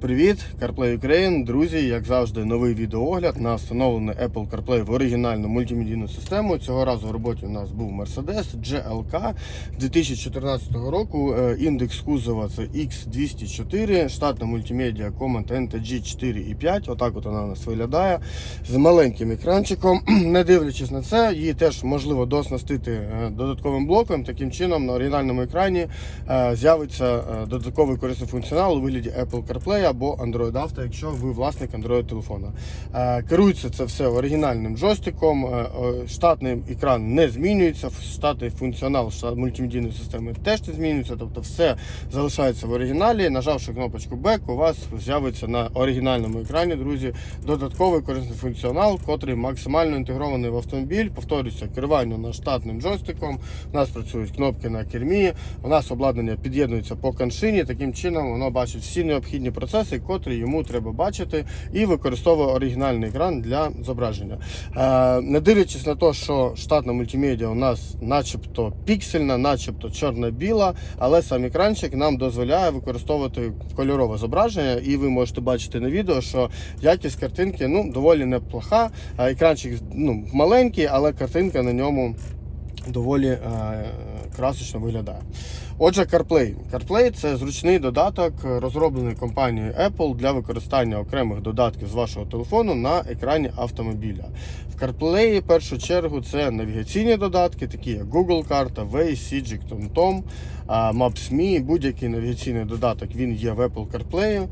Привіт, CarPlay Ukraine. Друзі, як завжди, новий відеоогляд на встановлений Apple CarPlay в оригінальну мультимедійну систему. Цього разу в роботі у нас був Mercedes GLK 2014 року. Е, Індекс кузова це X204, штатна мультимедіа Command NTG 4.5. Отак от вона у нас виглядає з маленьким екранчиком. Не дивлячись на це, її теж можливо дооснастити е, додатковим блоком. Таким чином на оригінальному екрані е, з'явиться додатковий корисний функціонал у вигляді Apple CarPlay або Android Auto, якщо ви власник Android телефона. Е, Керується це все оригінальним джойстиком. е, Штатний екран не змінюється, штатний функціонал мультимедійної системи теж не змінюється, тобто все залишається в оригіналі. Нажавши кнопочку Back, у вас з'явиться на оригінальному екрані, друзі, додатковий корисний функціонал, котрий максимально інтегрований в автомобіль. Повторюся, керування на штатним джойстиком. У нас працюють кнопки на кермі. У нас обладнання під'єднується по коншині. Таким чином воно бачить всі необхідні процеси, котрі йому треба бачити, і використовує оригінальний екран для зображення. Е, не дивлячись на те, що штатна мультимедіа у нас начебто піксельна, начебто чорно-біла, але сам екранчик нам дозволяє використовувати кольорове зображення, і ви можете бачити на відео, що якість картинки ну, доволі неплоха. Е, Екранчик ну, маленький, але картинка на ньому доволі е, красочно виглядає. Отже, CarPlay. CarPlay це зручний додаток, розроблений компанією Apple для використання окремих додатків з вашого телефону на екрані автомобіля. В CarPlay в першу чергу це навігаційні додатки, такі як Google карта, Waze, Sijik, TomTom, Maps.me, будь-який навігаційний додаток він є в Apple CarPlay.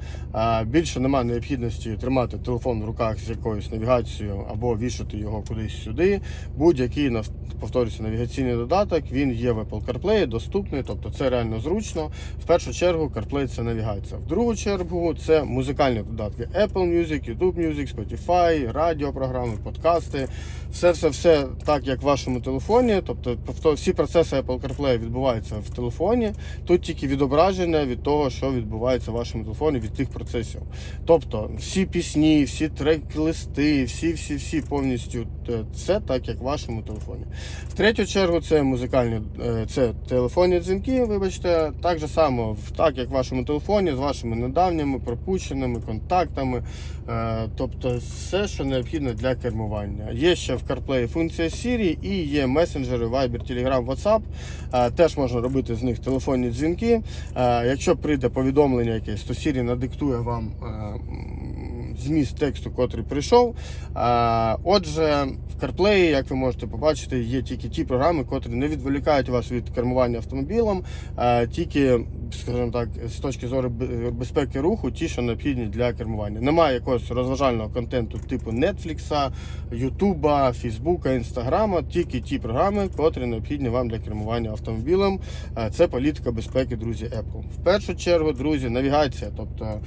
Більше немає необхідності тримати телефон в руках з якоюсь навігацією або вішати його кудись сюди. Будь-який повторюся, навігаційний додаток він є в Apple CarPlay, доступний, тобто це реально зручно. В першу чергу CarPlay це навігація. В другу чергу це музикальні додатки Apple Music, YouTube Music, Spotify, радіопрограми, подкасти. Все, все, все так, як в вашому телефоні. Тобто, повтор- всі процеси Apple CarPlay відбуваються в телефоні. Тут тільки відображення від того, що відбувається в вашому телефоні, від тих процесів. Тобто, всі пісні, всі трек-листи, всі, всі, всі повністю все так, як в вашому телефоні. В третю чергу це музикальні, е, це телефонні дзвінки, вибачте, так же само, так як в вашому телефоні, з вашими недавніми пропущеними контактами, е, тобто все, що необхідно для кермування. Є ще в CarPlay функція Siri і є месенджери Viber, Telegram, WhatsApp. Е, Теж можна робити з них телефонні дзвінки. Якщо прийде повідомлення якесь, то Siri надиктує вам зміст тексту, котрий прийшов. Е, Отже, в CarPlay, як ви можете побачити, є тільки ті програми, котрі не відволікають вас від кермування автомобілем, е, тільки, скажімо так, з точки зору безпеки руху, ті, що необхідні для кермування. Немає якогось розважального контенту типу Netflix, Ютуба, Фейсбука, Інстаграма, тільки ті програми, котрі необхідні вам для кермування автомобілем. Е, Це політика безпеки, друзі, Apple. В першу чергу, друзі, навігація. Тобто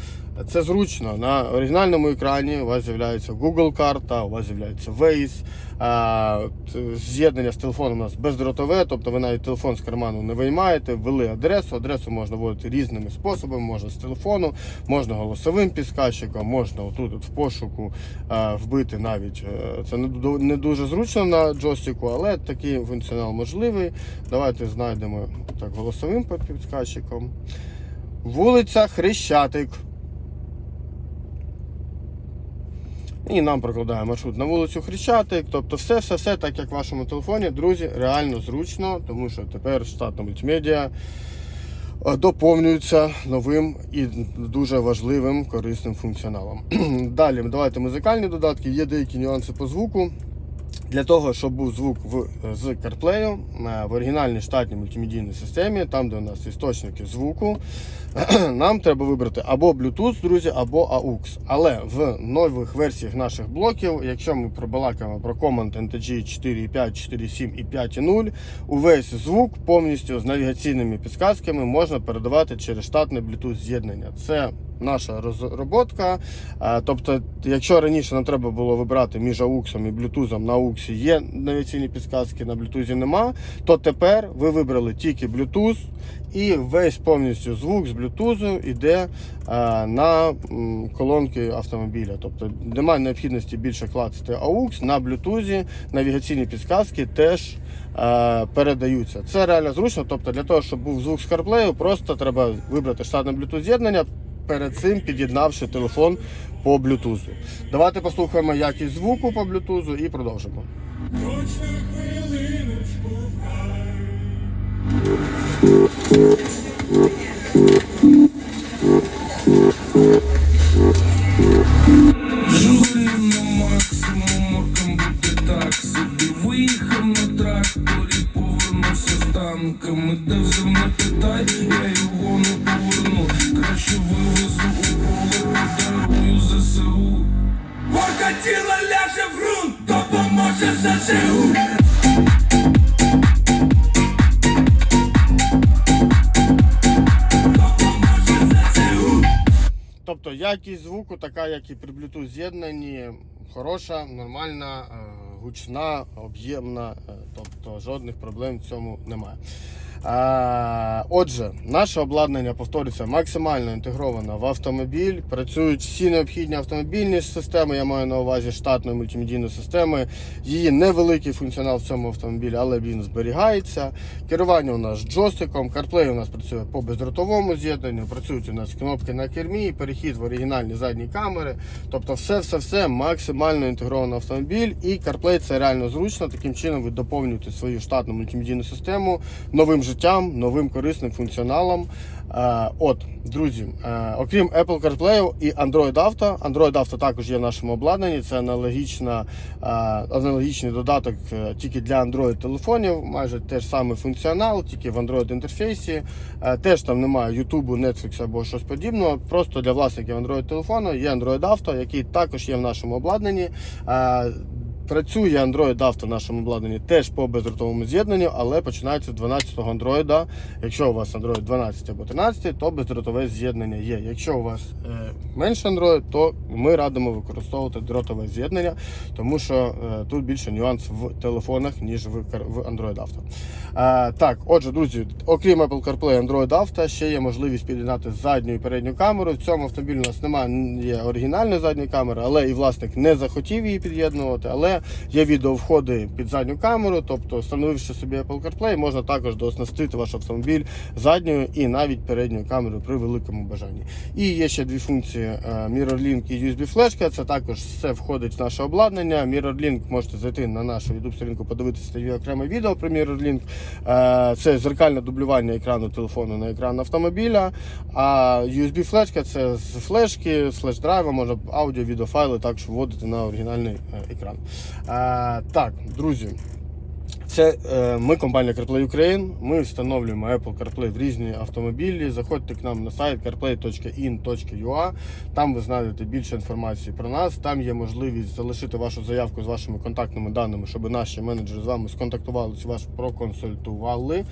це зручно. На оригінальному екрані у вас з'являється Google карта, у вас з'являється Waze. З'єднання з телефоном у нас бездротове, тобто ви навіть телефон з карману не виймаєте, ввели адресу. Адресу можна вводити різними способами, можна з телефону, можна голосовим підсказчиком, можна отут от в пошуку а, вбити навіть. е, Це не дуже зручно на джойстику, але такий функціонал можливий. Давайте знайдемо так голосовим підсказчиком. Вулиця Хрещатик. І нам прокладає маршрут на вулицю Хрещатик. Тобто все, все, все так, як в вашому телефоні, друзі, реально зручно, тому що тепер штатна мультимедіа е, доповнюється новим і дуже важливим корисним функціоналом. Далі давайте музикальні додатки. Є деякі нюанси по звуку. Для того, щоб був звук в, з CarPlay е, в оригінальній штатній мультимедійній системі, там де у нас істочники звуку, нам треба вибрати або Bluetooth, друзі, або AUX. Але в нових версіях наших блоків, якщо ми пробалакаємо про Command NTG 4.5, 4.7 і 5.0, увесь звук повністю з навігаційними підсказками можна передавати через штатне Bluetooth з'єднання. Це наша розробка. Тобто, якщо раніше нам треба було вибрати між AUX і Bluetooth, на AUX є навігаційні підсказки, на Bluetooth нема, то тепер ви вибрали тільки Bluetooth і весь повністю звук з Bluetooth йде на колонки автомобіля. Тобто немає необхідності більше клацати AUX на Bluetooth, навігаційні підсказки теж передаються. Це реально зручно. Тобто, для того, щоб був звук з CarPlay, просто треба вибрати штатне Bluetooth з'єднання перед цим під'єднавши телефон по Bluetooth. Давайте послухаємо якість звуку по Bluetooth і продовжимо. Жили на тіла ляже в ґрунт, допоможе ЗСУ Тобто якість звуку, така як і при Bluetooth з'єднанні, хороша, нормальна, е, гучна, об'ємна, е, тобто жодних проблем в цьому немає. Отже, наше обладнання повторюється максимально інтегровано в автомобіль. Працюють всі необхідні автомобільні системи. Я маю на увазі штатної мультимедійної системи. Її невеликий функціонал в цьому автомобілі, але він зберігається. Керування у нас джойстиком, CarPlay у нас працює по бездротовому з'єднанню. Працюють у нас кнопки на кермі, перехід в оригінальні задні камери. Тобто, все-все-все максимально інтегровано в автомобіль. І CarPlay це реально зручно. Таким чином ви доповнюєте свою штатну мультимедійну систему новим життям, новим корисним функціоналом. Е, От, друзі, е, окрім Apple CarPlay і Android Auto, Android Auto також є в нашому обладнанні. Це аналогічна, е, аналогічний додаток тільки для Android телефонів. Майже теж самий функціонал, тільки в Android інтерфейсі. Теж там немає YouTube, Netflix або щось подібного. Просто для власників Android телефону є Android Auto, який також є в нашому обладнанні. Працює Android Auto в нашому обладнанні теж по бездротовому з'єднанню, але починається з 12-го Android. Якщо у вас Android 12 або 13, то бездротове з'єднання є. Якщо у вас е, менше Android, то ми радимо використовувати дротове з'єднання, тому що е, тут більше нюанс в телефонах, ніж в, в Android Auto. Е, так, отже, друзі, окрім Apple CarPlay Android Auto, ще є можливість під'єднати задню і передню камеру. В цьому автомобілі у нас немає оригінальної задньої камери, але і власник не захотів її під'єднувати. Але є відеовходи під задню камеру, тобто встановивши собі Apple CarPlay, можна також дооснастити ваш автомобіль задньою і навіть передньою камерою при великому бажанні. І є ще дві функції е, MirrorLink і USB флешка. Це також все входить в наше обладнання. MirrorLink можете зайти на нашу YouTube сторінку, подивитися окреме відео про MirrorLink. Е, Це зеркальне дублювання екрану телефону на екран автомобіля. А USB флешка це з флешки, з флеш-драйва, можна аудіо, відеофайли також вводити на оригінальний е, екран. Е, Так, друзі. Це е, ми компанія CarPlay Ukraine. Ми встановлюємо Apple CarPlay в різні автомобілі. Заходьте к нам на сайт carplay.in.ua. Там ви знайдете більше інформації про нас. Там є можливість залишити вашу заявку з вашими контактними даними, щоб наші менеджери з вами сконтактувалися, вас проконсультували.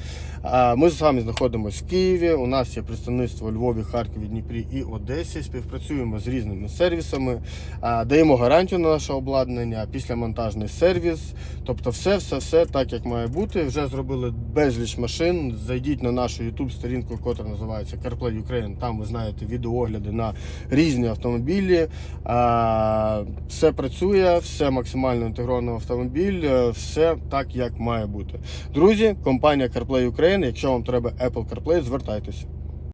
Е, Ми з вами знаходимося в Києві. У нас є представництво Львові, Харкові, Дніпрі і Одесі. Співпрацюємо з різними сервісами, е, даємо гарантію на наше обладнання, післямонтажний сервіс. Тобто, все, все, все так, як має бути. Вже зробили безліч машин. Зайдіть на нашу YouTube сторінку, яка називається CarPlay Ukraine. Там ви знаєте відеоогляди на різні автомобілі. Все працює, все максимально інтегровано в автомобіль, е, все так, як має бути. Друзі, компанія CarPlay Ukraine. Якщо вам треба Apple CarPlay, звертайтеся.